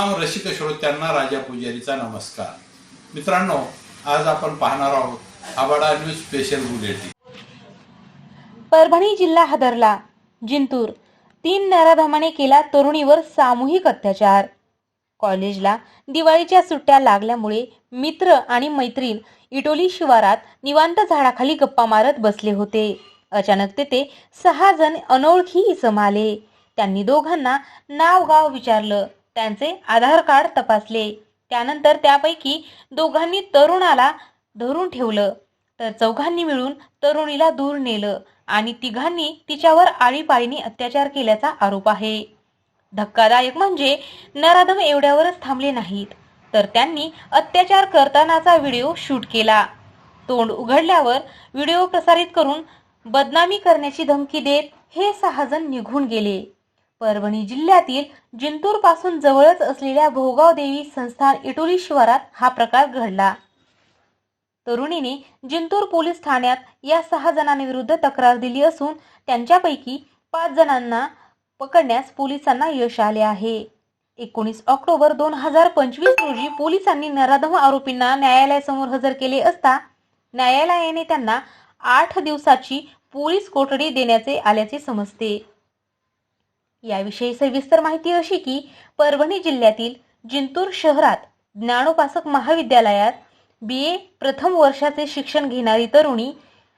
रसिक श्रोत्यांना राजा पुजारीचा नमस्कार. मित्रांनो आज आपण पाहणार आहोत आबाडा न्यूज स्पेशल बुलेटिन. परभणी जिल्हा हादरला जिंतूर. तीन नराधमाने केला तरुणीवर सामूहिक अत्याचार. कॉलेजला दिवाळीच्या सुट्ट्या लागल्यामुळे मित्र आणि मैत्रीण इटोली शिवारात निवांत झाडाखाली गप्पा मारत बसले होते. अचानक तेथे सहा जण अनोळखी इसम आले. त्यांनी दोघांना नाव गाव विचारलं. त्यांचे आधार कार्ड तपासले. त्यानंतर त्यापैकी दोघांनी तरुणाला धरून ठेवलं. तर चौघांनी मिळून तरुणीला दूर नेलं आणि तिघांनी तिच्यावर आळीपाळीने अत्याचार केल्याचा आरोप आहे. धक्कादायक म्हणजे नराधम एवढ्यावरच थांबले नाहीत. तर त्यांनी अत्याचार करतानाचा व्हिडिओ शूट केला. तोंड उघडल्यावर व्हिडिओ प्रसारित करून बदनामी करण्याची धमकी देत हे सहाजण निघून गेले. परभणी जिल्ह्यातील जिंतूरपासून जवळच असलेल्या भोगाव देवी संस्थान इटोली शिवारात हा प्रकार घडला. तरुणीने जिंतूर पोलीस ठाण्यात या सहा जणांविरुद्ध तक्रार दिली असून त्यांच्यापैकी पाच जणांना पकडण्यास पोलिसांना यश आले आहे. एकोणीस ऑक्टोबर दोन हजार पंचवीस रोजी पोलिसांनी नराधम आरोपींना न्यायालयासमोर हजर केले असता न्यायालयाने त्यांना आठ दिवसाची पोलीस कोठडी देण्याचे आल्याचे समजते. याविषयी सविस्तर माहिती अशी की परभणी जिल्ह्यातील जिंतूर शहरात ज्ञानोपासक महाविद्यालयात बी ए प्रथम वर्षाचे शिक्षण घेणारी तरुणी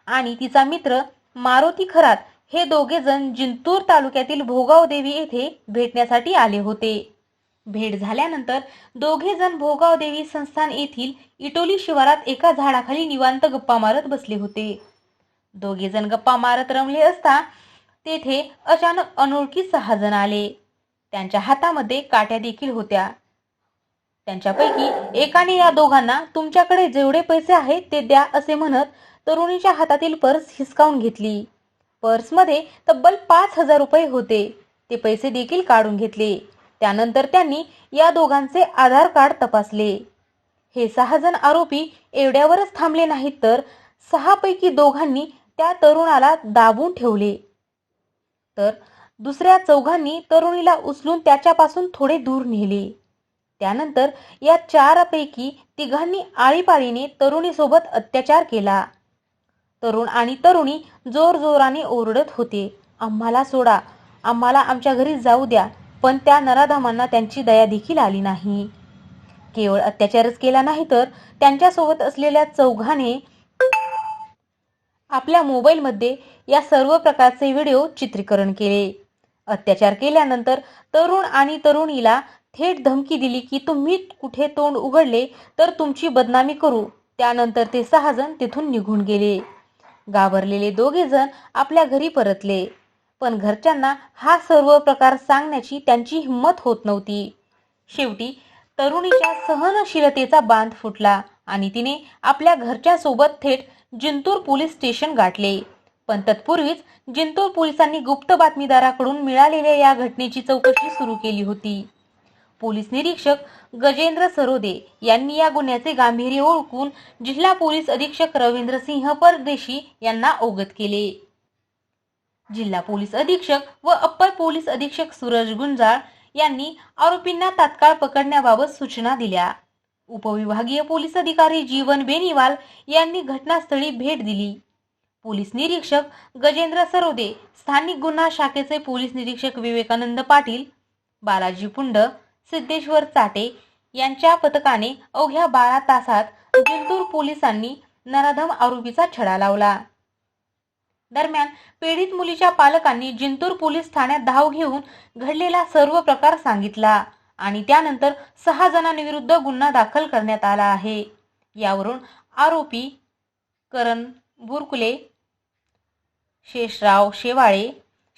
आणि तिचा मित्र मारुती खरात हे दोघे जण जिंतूर तालुक्यातील भोगाव देवी येथे भेटण्यासाठी आले होते. भेट झाल्यानंतर दोघे जण भोगाव देवी संस्थान येथील इटोली शिवारात एका झाडाखाली निवांत गप्पा मारत बसले होते. दोघे जण गप्पा मारत रमले असता तेथे अचानक अनोळखी सहा जण आले. त्यांच्या हातामध्ये काट्या देखील होत्या. त्यांच्यापैकी एकाने या दोघांना तुमच्याकडे जेवढे पैसे आहेत ते द्या असे म्हणत तरुणीच्या हातातील पर्स हिसकावून घेतली. पर्समध्ये तब्बल पाच हजार रुपये होते. ते पैसे देखील काढून घेतले. त्यानंतर त्यांनी या दोघांचे आधार कार्ड तपासले. हे सहा जण आरोपी एवढ्यावरच थांबले नाहीत तर सहापैकी दोघांनी त्या तरुणाला दाबून ठेवले. तर दुसऱ्या चौघांनी तरुणीला उचलून त्याच्यापासून थोडे दूर नेले. त्यानंतर या चारपैकी तिघांनी आळीपाळीने तरुणीसोबत अत्याचार केला. तरुण आणि तरुणी जोर जोराने ओरडत होते. आम्हाला सोडा. आम्हाला आमच्या घरी जाऊ द्या. पण त्या नराधामांना त्यांची दया देखील आली नाही. केवळ अत्याचारच केला नाही तर त्यांच्यासोबत असलेल्या चौघाने आपल्या मोबाईलमध्ये या सर्व प्रकारचे व्हिडिओ चित्रीकरण केले. अत्याचार केल्यानंतर तरुण आणि तरुणीला थेट धमकी दिली की तुम्ही कुठे तोंड उघडले तर तुमची बदनामी करू. त्यानंतर ते सहा जण तिथून निघून गेले. घाबरलेले दोघे जण आपल्या घरी परतले. पण घरच्यांना हा सर्व प्रकार सांगण्याची त्यांची हिंमत होत नव्हती. शेवटी तरुणीच्या सहनशीलतेचा बांध फुटला आणि तिने आपल्या घरच्या सोबत थेट जिंतूर पोलीस स्टेशन गाठले. पण तत्पूर्वीच जिंतूर पोलिसांनी गुप्त बातमीदाराकडून मिळालेल्या या घटनेची चौकशी सुरू केली होती. पोलीस निरीक्षक गजेंद्र सरोदे यांनी या गुन्ह्याचे गांभीर्य ओळखून जिल्हा पोलीस अधीक्षक रवींद्र सिंह परदेशी यांना अवगत केले. जिल्हा पोलीस अधीक्षक व अप्पर पोलीस अधीक्षक सूरज गुंजाळ यांनी आरोपींना तात्काळ पकडण्याबाबत सूचना दिल्या. उपविभागीय पोलीस अधिकारी जीवन बेनीवाल यांनी घटनास्थळी भेट दिली. पोलीस निरीक्षक गजेंद्र सरोदे स्थानिक गुन्हा शाखेचे पोलीस निरीक्षक विवेकानंद पाटील बालाजी पुंड सिद्धेश्वर चाटे यांच्या पथकाने अवघ्या बारा तासात जिंतूर पोलिसांनी नराधम आरोपीचा छडा लावला. दरम्यान पीडित मुलीच्या पालकांनी जिंतूर पोलीस ठाण्यात धाव घेऊन घडलेला सर्व प्रकार सांगितला. आणि त्यानंतर सहा जणांविरुद्ध गुन्हा दाखल करण्यात आला आहे. यावरून आरोपी करण बुरकुले शेषराव शेवाळे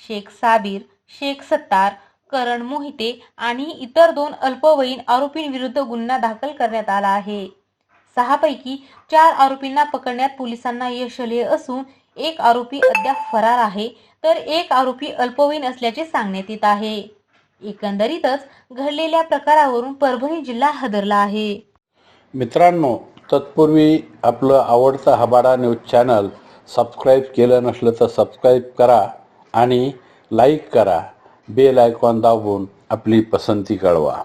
शेख साबीर शेख सत्तार करण मोहिते आणि इतर दोन अल्पवयीन आरोपींविरुद्ध गुन्हा दाखल करण्यात आला आहे. सहापैकी चार आरोपींना पकडण्यात पोलिसांना यश आले असून एक आरोपी अद्याप फरार आहे तर एक आरोपी अल्पवयीन असल्याचे सांगण्यात येत आहे. एकंदरीतच घडलेल्या प्रकारावरून परभणी जिल्हा हादरला आहे. मित्रांनो तत्पूर्वी आपलं आवडतं हबाडा न्यूज चॅनल सबस्क्राईब केलं नसलं तर सबस्क्राईब करा आणि लाईक करा. बेल आयकॉन दाबून आपली पसंती कळवा.